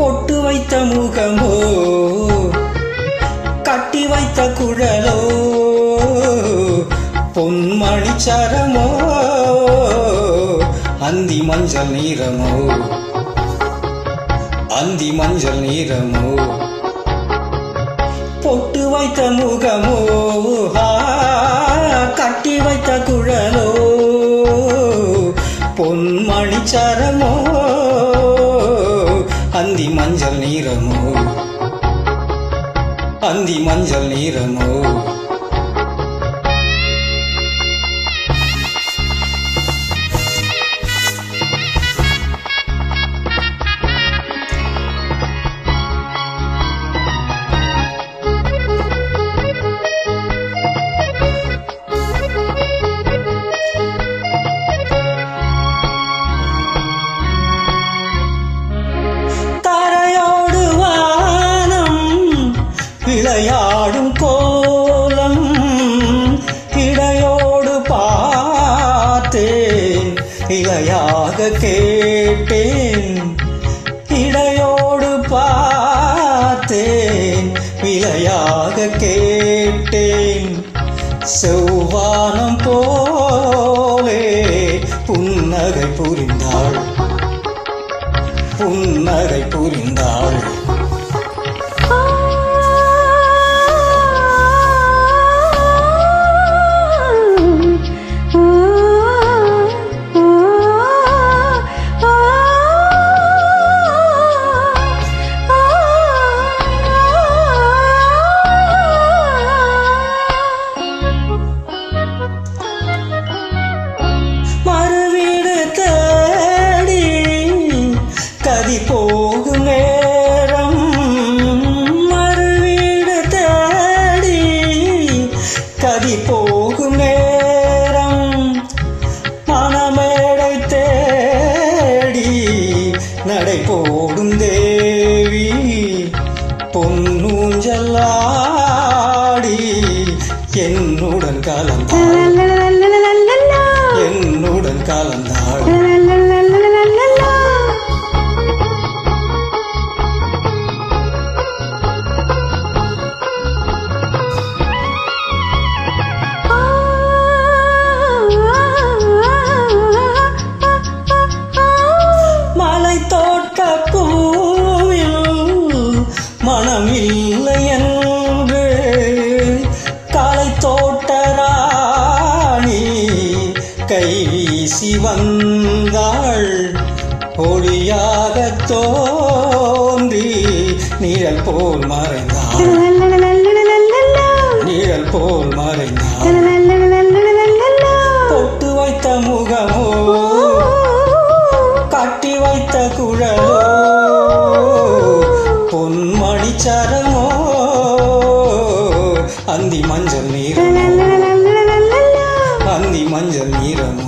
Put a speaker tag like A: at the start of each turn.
A: பொட்டு வைத்த முகமோ கட்டி வைத்த குழலோ பொன்மணி சரமோ அந்தி மஞ்சள் நீரமோ அந்தி மஞ்சள் நீரமோ பொட்டு வைத்த முகமோ கட்டி வைத்த குழலோ பொன்மணி சரமோ அந்தி மஞ்சள் நீரமோ அந்தி மஞ்சள் நீரமோ இலையாக கேட்டேன். இடையோடு பார்த்தேன். விலையாக கேட்டேன். செவ்வானம் போலே புன்னகை புரிந்தாள். புன்னகை புரிந்தாள். போகும் நேரம் மறுவீடு தேடி கதி போகும் நேரம் மணமேடை தேடி நடை போடும் தேவி பொன்னூஞ்சல்லாடி என்னுடன் கலந்தாள் கை வீசி வந்தாள் ஒளியாக தோன்றி நிழல் போல் மறைந்தாள். நிழல் போல் மறைந்தாள். தொட்டு வைத்த முகமோ கட்டி வைத்த குழலோ பொன்மணி சரமோ அந்தி மஞ்சள் நீரமோ. அந்தி மஞ்சள் நீரமோ